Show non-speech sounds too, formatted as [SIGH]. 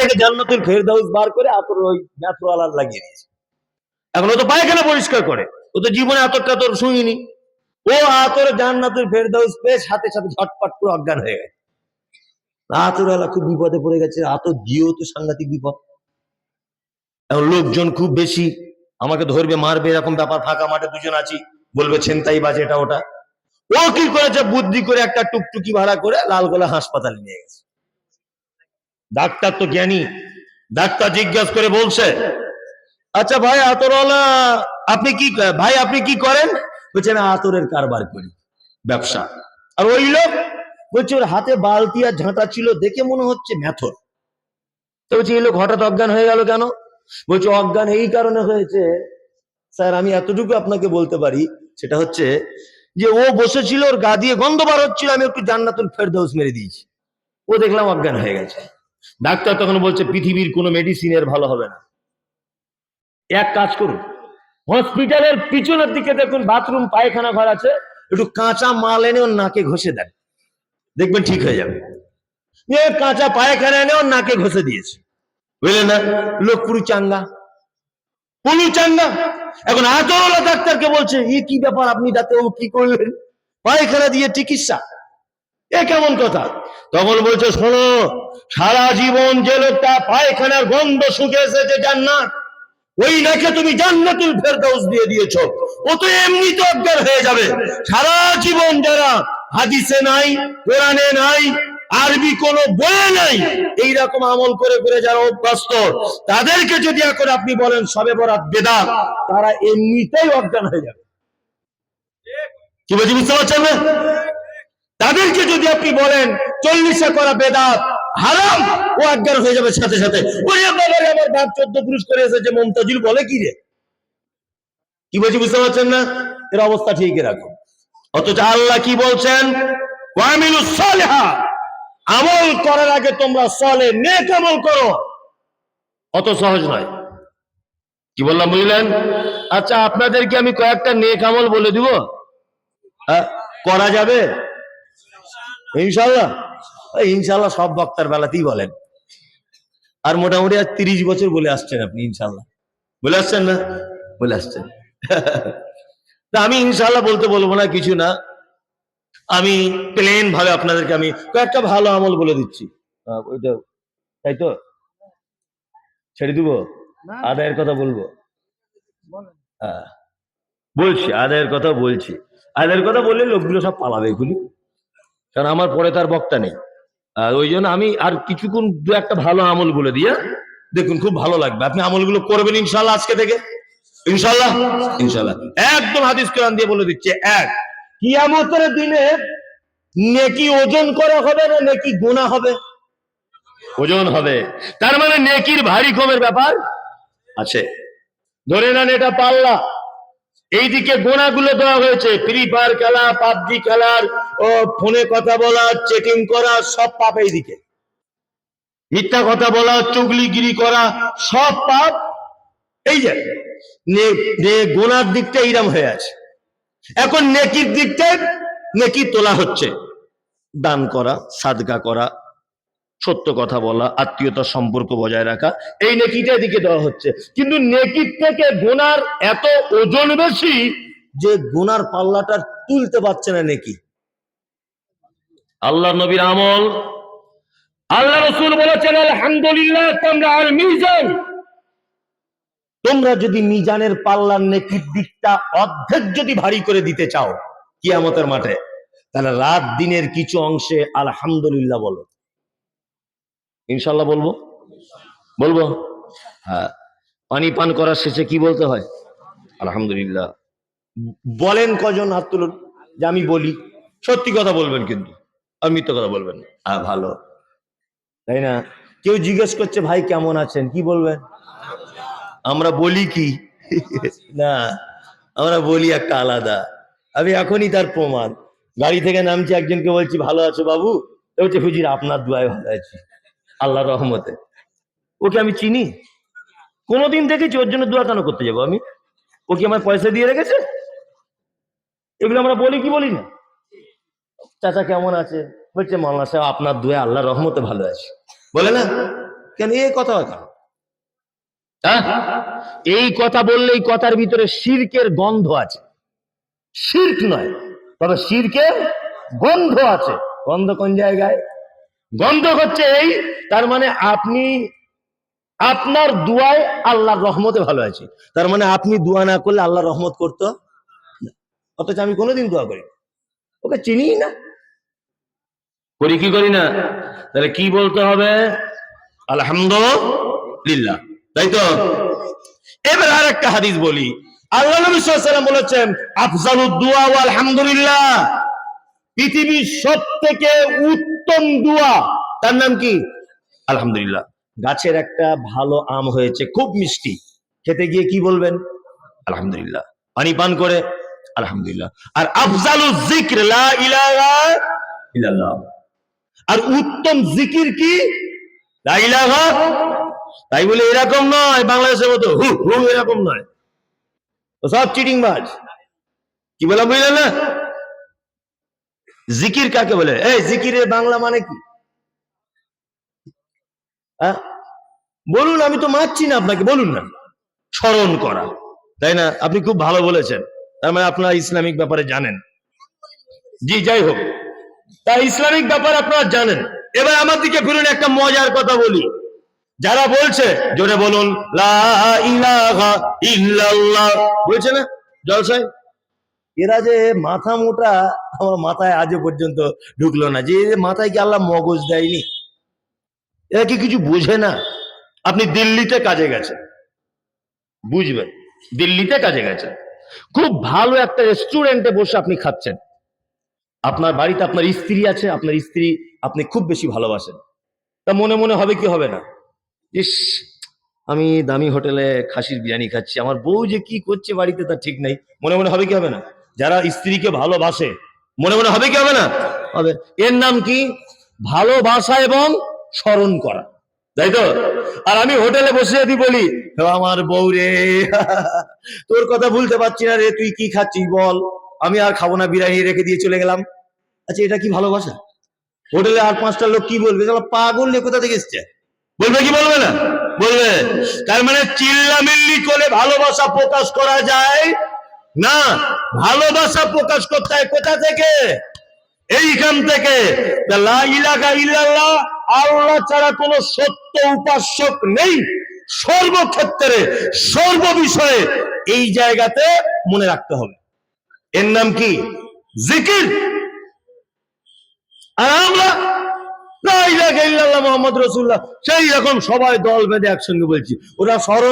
থেকে জান্নাতুল ফেরদাউস বার করে আতর ওই ম্যাথওয়ালার লাগিয়ে দিয়েছে। এখন ও তো পায়খানা পরিষ্কার করে। ও তো জীবনে আতরটা তোর শুনিনি। ও আতর জান্নাতুল ফেরদাউস পেয়ে সাথে সাথে ঝটপট করে অজ্ঞান হয়ে গেছে। আতরওয়ালা খুব বিপদে পড়ে গেছে। আতর দিয়েও তো সাংঘাতিক বিপদ। এখন লোকজন খুব বেশি। আমাকে ধরবে, মারবে, এরকম ব্যাপার, ফাঁকা মাঠে দুজন আছি। বলবে, ছেনতাই বাজে এটা, ওটা। ও কি করেছে? বুদ্ধি করে একটা টুকটুকি ভাড়া করে লালগোলা হাসপাতালে নিয়ে গেছে। ডাক্তার তো জ্ঞানী। ডাক্তার জিজ্ঞাসা করে বলছে আচ্ছা ভাই, আতরওয়ালা, আপনি কি, ভাই, আপনি কি করেন? বলছে আতরের কারবার করি, ব্যবসা। আর ওই লোক বলছে, ওর হাতে বালতি আর ঝাঁটা ছিল দেখে মনে হচ্ছে মেথর তো বলছে, এই লোক হঠাৎ অজ্ঞান হয়ে গেল কেন? বলছে, অজ্ঞান এই কারণে হয়েছে, স্যার, আমি এতটুকু আপনাকে বলতে পারি, সেটা হচ্ছে যে ও বসেছিল, ওর গা দিয়ে গন্ধ বার হচ্ছিল, আমি একটু জান্নাতুল ফেরদৌস মেরে দিয়েছি। ও দেখলাম অজ্ঞান হয়ে গেছে। ডাক্তার তখন বলছে, পৃথিবীর কোনো মেডিসিনের ভালো হবে না। এক কাজ করুন হসপিটালের পিছনের দিকে দেখুন বাথরুম পায়খানা ঘর আছে, একটু কাঁচা মাল এনে ওর নাকে ঘষে দেন। দেখবেন ঠিক হয়ে যাবে। কাঁচা পায়খানা এনে ওর নাকে ঘষে দিয়েছে। বুঝলেন না? লোক পুরু চাঙ্গা পুরু চাঙ্গা এখন আতরওয়ালা ডাক্তারকে বলছে, এ কি ব্যাপার আপনি ডাক্তারবাবু, কি করলেন? পায়খানা দিয়ে চিকিৎসা? এ কেমন কথা? তখন বলছে, শোনো, সারা জীবন যে লোকটা পায়খানার গন্ধ শুকে এসেছে জান্নাত। ওই নাকে তুমি জান্নাতুল ফেরদাউস দিয়ে দিয়েছ। ও তো এমনিতে অজ্ঞান হয়ে যাবে। সারা জীবন যারা হাদিসে নাই, কোরআনে নাই, আরবি কোন বইয়ে নাই এই রকম আমল করে করে যারা অভ্যস্ত, তাদেরকে যদি এখন আপনি বলেন, সবে বরাত বেদা, তারা এমনিতেই অজ্ঞান হয়ে যাবে। কি বলছি, বুঝতে পারছেন না? তাদেরকে যদি আপনি বলেন চল্লিশে করা বেদাত হারাম ও অজ্ঞান হয়ে যাবে সাথে সাথে। আমার বাপ চোদ্দ পুরুষ করে এসেছে মমতাজুল বলে কি রে? কি বলছি বুঝতে পারছেন না? এর অবস্থা ঠিক রাখো অথচ আল্লাহ কি বলছেন? আমল করার আগে তোমরা সলে নেক আমল করো। অত সহজ নয়। কি বললাম বুঝলেন? আচ্ছা আপনাদেরকে আমি কয়েকটা নেক আমল বলে দিব? হ্যাঁ, করা যাবে? ইনশাল্লাহ ইনশাল্লাহ সব বক্তার বেলাতেই বলেন। আর মোটামুটি আর তিরিশ বছর বলে আসছেন আপনি ইনশাল্লাহ বলে আসছেন না? বলে আসছেন। তা আমি ইনশাল্লাহ বলতে বলব না কিছু না। আমি প্লেন ভাবে আপনাদেরকে আমি কয়েকটা ভালো আমল বলে দিচ্ছি। ওইটা তাই তো? ছেড়ে দিব? আদায়ের কথা বলব? হ্যাঁ বলছি আদায়ের কথা বলছি। আদায়ের কথা বললে লোকগুলো সব পালাবে এগুলি কারণ আমার পরে তার বক্তা নেই। আর ওই জন্য আমি আর কিছুক্ষণ দু একটা ভালো আমল বলে দিয়ে দেখুন, খুব ভালো লাগবে। আপনি আমলগুলো করবেন ইনশাল্লাহ আজকে থেকে? ইনশাল্লাহ ইনশাল্লাহ একদম হাদিস কোরআন দিয়ে বলে দিচ্ছে, এক, কিয়ামতের দিনে নেকি ওজন করা হবে না নেকি গোনা হবে? ওজন হবে। তার মানে নেকির ভারী কমের ব্যাপার আছে। ধরে নেন এটা পাল্লা। এইদিকে গোনাগুলো দেওয়া হয়েছে। ফ্রি ফায়ার খেলা পাবজি খেলার, ও ফোনে কথা বলা চেকিং করা, সব পাপ এইদিকে। মিথ্যা কথা বলা, চুগলিগিরি করা, সব পাপ এই যে গোনার দিকটা এইরকম হয়ে আছে। এখন নেকির দিকটায় নেকি তোলা হচ্ছে। দান করা, সাদগা করা সত্য কথা বলা, আত্মীয়তার সম্পর্ক বজায় রাখা, এই নেকিটা এদিকে দেওয়া হচ্ছে। কিন্তু নেকির থেকে গোনার এত ওজন বেশি যে গোনার পাল্লাটা তুলতে পারছে না নেকি। আল্লাহ নবীর আমল আল্লাহ রসুল বলেছেন, আলহামদুলিল্লাহ, তোমরা আল মিজান। তোমরা যদি মিজানের পাল্লার নেকির দিকটা অর্ধেক যদি ভারী করে দিতে চাও, কিয়ামতের মাঠে, তাহলে রাত দিনের কিছু অংশে আলহামদুলিল্লাহ বলো। ইনশাল্লাহ বলব? বলব? হ্যাঁ। পানি পান করার শেষে কি বলতে হয়? আলহামদুলিল্লাহ। বলেন কজন হাত তুলুন যে আমি বলি। সত্যি কথা বলবেন কিন্তু আর মিথ্যা কথা বলবেন না। হ্যাঁ ভালো। তাই না? কেউ জিজ্ঞেস করছে ভাই কেমন আছেন? কি বলবেন? আমরা বলি কি? না আমরা বলি একটা আলাদা। আমি এখনই তার প্রমাণ। গাড়ি থেকে নামছি একজনকে বলছি ভালো আছো বাবু? বলছে হুজির আপনার দুয়ায় ভালো আছি। আল্লাহ রহমতে। ওকে আমি চিনি। কোনোদিন দেখেছি, ওর জন্য দোয়া কেন করতে যাব আমি? ও কি আমার পয়সা দিয়ে রেখেছে? এগুলো আমরা বলি কি বলি না? চাচা কেমন আছে? বলছে মাল্লা সাহেব, আপনার দুয়ে আল্লাহ রহমতে ভালো আছে। বলে না? কেন? এই কথা কেন? হ্যাঁ? এই কথা বললে এই কথার ভিতরে শিরকের গন্ধ আছে। শির্ক নয়, তবে শিরকের গন্ধ আছে। গন্ধ কোন জায়গায়? গন্ধ হচ্ছে এই, তার মানে আপনি, আপনার দুয়ায় আল্লাহর রহমতে ভালো আছি। তার মানে আপনি দোয়া না করলে আল্লাহ রহমত করতো অথচ আমি কোনোদিন দোয়া করি ওকে চিনি না। করি কি করি না? তাহলে কি বলতে হবে? আলহামদুলিল্লাহ। তাই তো? এবার আর একটা হাদিস বলি। আল্লাহ নবী ওয়াসাল্লাম বলেছেন, আফজালুদ দুআ ওয়া আলহামদুলিল্লাহ। পৃথিবীর সব থেকে উত্তম দোয়া, তার নাম কি? আলহামদুলিল্লাহ। গাছের একটা ভালো আম হয়েছে, খুব মিষ্টি। খেতে গিয়ে কি বলবেন? আলহামদুলিল্লাহ। পানি পান করে, আলহামদুলিল্লাহ। আর আফজালু আর উত্তম জিকির কি? তাই বলে এরকম নয়, বাংলাদেশের মতো হু হু এরকম নয়। সব চিটিং বাজ কি বলা বুঝলেন না? জিকির কাকে বলে? এই জিকিরের বাংলা মানে কি? হ্যাঁ? বলুন, আমি তো মারছি না আপনাকে, বলুন না। স্মরণ করা, তাই না? আপনি খুব ভালো বলেছেন। তার মানে আপনারা ইসলামিক ব্যাপারে জানেন। জি, যাই হোক। তা ইসলামিক ব্যাপার আপনারা জানেন। এবার আমার দিকে ফিরুন একটা মজার কথা বলি। যারা বলছে, জোরে বলুন বলছে না, জলসায়? এরা যে মাথা মোটা আমার মাথায় আজও পর্যন্ত ঢুকলো না। যে মাথায় কি আল্লাহ মগজ দেয়নি? এরা কি কিছু বোঝে না? আপনি দিল্লিতে কাজে গেছেন। বুঝবেন, দিল্লিতে কাজে গেছেন। খুব ভালো একটা রেস্টুরেন্টে বসে আপনি খাচ্ছেন। আপনার বাড়িতে আপনার স্ত্রী আছে, আপনার স্ত্রী আপনি খুব বেশি ভালোবাসেন। তা মনে মনে হবে কি হবে না? ইস, আমি দামি হোটেলে খাসির বিরিয়ানি খাচ্ছি, আমার বউ যে কি করছে বাড়িতে তা ঠিক নাই। মনে মনে হবে কি হবে না? যারা স্ত্রীকে ভালোবাসে মনে মনে হবে কি হবে না? হবে। এর নাম কি? ভালোবাসা এবং স্মরণ করা। তাই তো? আর আমি হোটেলে বসে যদি বলি আমার বউ রে, [LAUGHS] তোর কথা ভুলতে পারছি না রে, তুই কি খাচ্ছিস বল? আমি আর খাব না, বিরিয়ানি রেখে দিয়ে চলে গেলাম। আচ্ছা এটা কি ভালোবাসা? হোটেলে আর পাঁচটা লোক কি বলবে? শালা পাগল রে, কোথা থেকে এসছে? বলবে কি বলবে না? বলবে, তার মানে চিল্লামিল্লি করে ভালোবাসা প্রকাশ করা যায় না, ভালোবাসা প্রকাশ করতে হয় কোথা থেকে? এইখান থেকে। আল্লাহ ছাড়া কোনো সত্য উপাস্যক নেই। সর্বক্ষেত্রে সর্ব বিষয়ে এই জায়গাতে মনে রাখতে হবে। এর নাম কি? জিকির। আর আমরা মুহাম্মদ রাসূলুল্লাহ, সেই রকম সবাই দল বেঁধে একসঙ্গে বলছি। ওরা স্মরণ